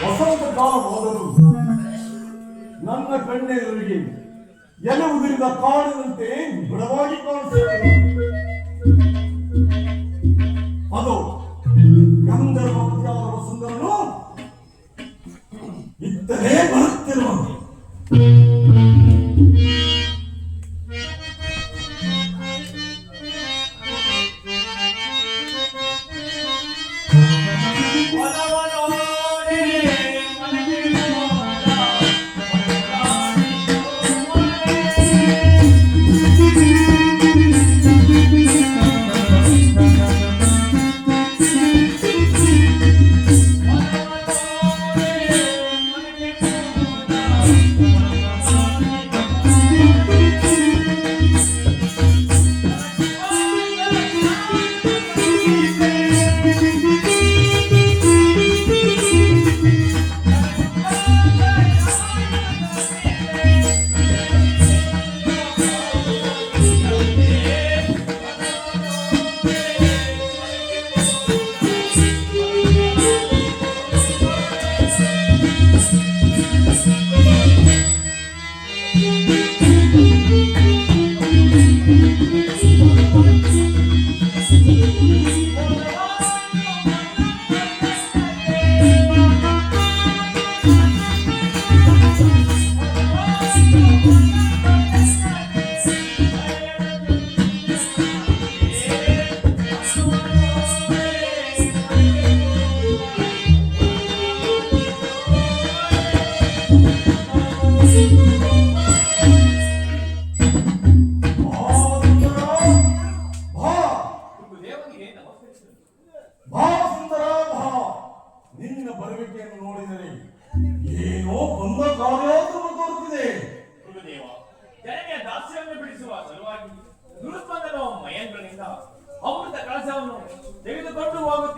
ಇದು ಕಾಲ ಹೋದರು ನನ್ನ ಕಣ್ಣೆದುರಿಗೆ ಎಲೆ ಉದುರಿದ ಕಾಡಿನಂತೆ ದೃಢವಾಗಿ ಕಾಣಿಸುತ್ತದೆ. ಅದು ಗಂಧರ್ವ ಸುಂದರನು ವಸುಂಧರನು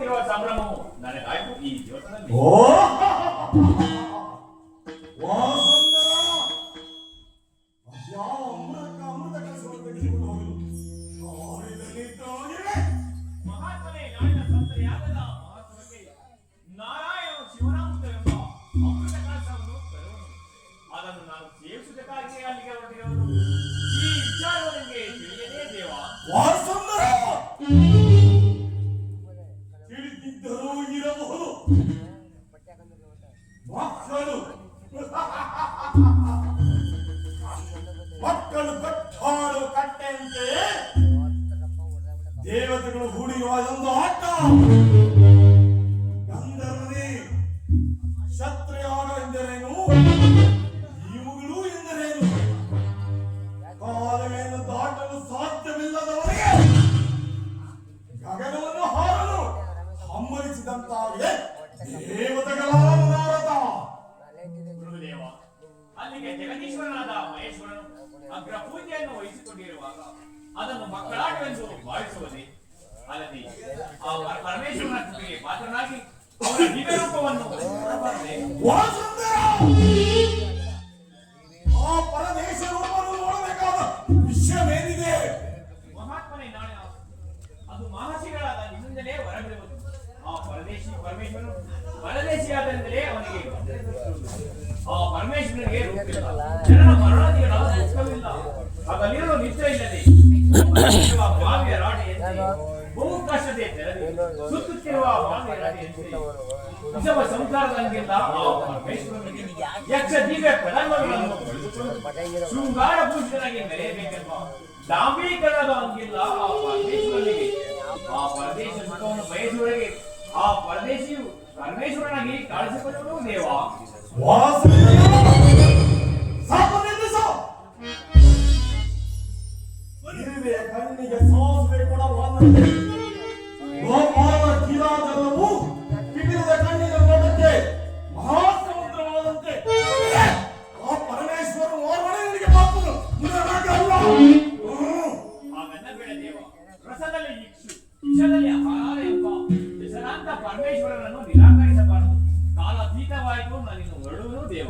ತೆಗೆದುಕೊಂಡು ಹೋಗುತ್ತಿರುವ ಸಂಭ್ರಮವು ನನಗಾಯ್ತು ಈ ದಿವಸದಲ್ಲಿ ಓ ವಾ ಸುಂದರ ಅದ್ಯಾವ ಅಮೃತ ಅಮೃತ ಕಲಸವನ್ನು ಮಕ್ಕಳು ಕಟ್ಟಾಡು ಕಟ್ಟೆಯಂತೆ ದೇವತೆಗಳು ಹೂಡಿರುವ ಒಂದು ಆಟ. ಪೂಜೆಯನ್ನು ವಹಿಸಿಕೊಂಡಿರುವಾಗ ಅದನ್ನು ಮಕ್ಕಳಾಟವೆಂದು ಭಾವಿಸುವುದೇ ಅಲ್ಲದೆ ಆ ಪರ- ಪರಮೇಶ್ವರನ ಕೃಪೆಗೆ ಪಾತ್ರನಾಗಿ ಅವರ ದಿವ್ಯ ರೂಪವನ್ನು ಹೊರಬರದೆ ವಾಸುದೇವ! ಆ ಪರದೇಶ ರೂಪವನ್ನು ನೋಡಬೇಕಾದ ವಿಷಯವೇನಿದೆ? ಮಹಾತ್ಮನೇ ನಾಳೆ ಅದು ಮಹರ್ಷಿಗಳಾದ ನಿಮ್ಮಿಂದಲೇ ಹೊರಬಿಡುವುದು ಆ ಪರದೇಶಿ ಪರಮೇಶ್ವರನು ಪರದೇಶಿಯಾದರಿಂದಲೇ ಅವನಿಗೆ ಆ ಪರಮೇಶ್ವರನಿಗೆ ರೂಪಿಲ್ಲ. ಜನರ ಮರಣ ಇಲ್ಲದೆ ಬಹು ಕಷ್ಟದ ಸುತ್ತುತ್ತಿರುವ ವಿಷಮ ಸಂಸಾರದಂಗೆಲ್ಲ ಯಕ್ಷ ದಿವ್ಯ ಶೃಂಗಾರ ಪೂಜಿತನಾಗಿ ಮೆರೆಯಬೇಕೆಂಬ ಡಾಂಬೀಕರಣದ ಹಂಗಿಲ್ಲ ಸಾಸುವೆ ಕೂಡ. ಗೋಪಾಲ ಕಣ್ಣಿನ ಮಹಾಸಮುದ್ರವಾದಂತೆ ಆ ಪರಮೇಶ್ವರ ಓರ್ವನಿಗೆ ಪಾಪನು ಮುನ್ನಡೆಯಲ್ಲ. ಹ್ಮ್. ಹಾಗನ್ನ ಬೇಡ ದೇವ ರಸದಲ್ಲಿ ಇಕ್ಷು ವಿಷದಲ್ಲಿ ಆಹಾರ ಎಂಬ ಹೆಸರಾಂತ ಪರಮೇಶ್ವರನನ್ನು ನಿರಾಕರಿಸಬಾರದು ಕಾಲಾತೀತವಾಯಿತು ನಾನಿನ್ನು ಹೊರಡುವುದು ದೇವ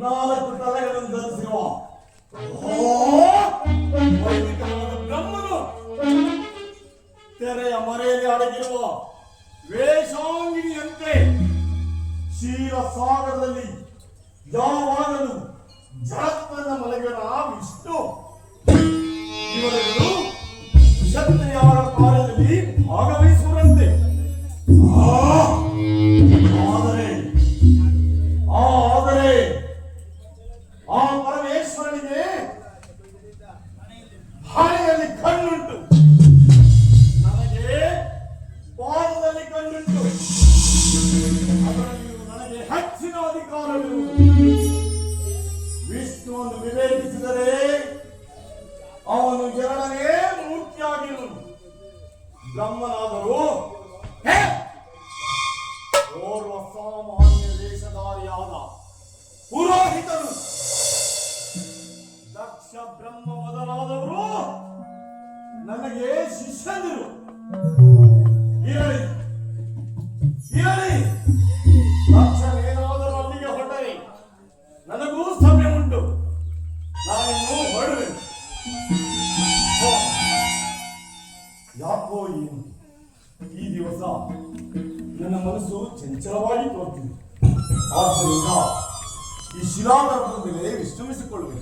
ನಾಲ್ಕು ತಲೆಗಳನ್ನು ಧರಿಸಿರುವ. ಬ್ರಹ್ಮನು ತೆರೆಯ ಮರೆಯಲ್ಲಿ ಅಡಗಿರುವ ವೇಷಾಂಗಿನಿಯಂತೆ ಕ್ಷೀರ ಸಾಗರದಲ್ಲಿ ಯಾವಾಗಲೂ ಜಗತ್ತನ್ನ ಮಲಗಿನ ವಿಷ್ಣು ಬ್ರಹ್ಮನಾದರೂ! ಓರ್ವ ಸಾಮಾನ್ಯ ದೇಶದಾರಿಯಾದ ಪುರೋಹಿತರು. ದಕ್ಷ ಬ್ರಹ್ಮ ಮೊದಲಾದವರು ನನಗೆ ಶಿಷ್ಯಂದಿರು. ಇರಲಿ. ಇರಲಿ. ಯಾಕೋ ಏನು ಈ ದಿವಸ ನನ್ನ ಮನಸ್ಸು ಚಂಚಲವಾಗಿ ತೋರ್ತಿದೆ. ಆದ್ದರಿಂದ ಈ ಶಿಲಾದರ್ಪದ ಮೇಲೆ ವಿಶ್ರಮಿಸಿಕೊಳ್ಳುವೆ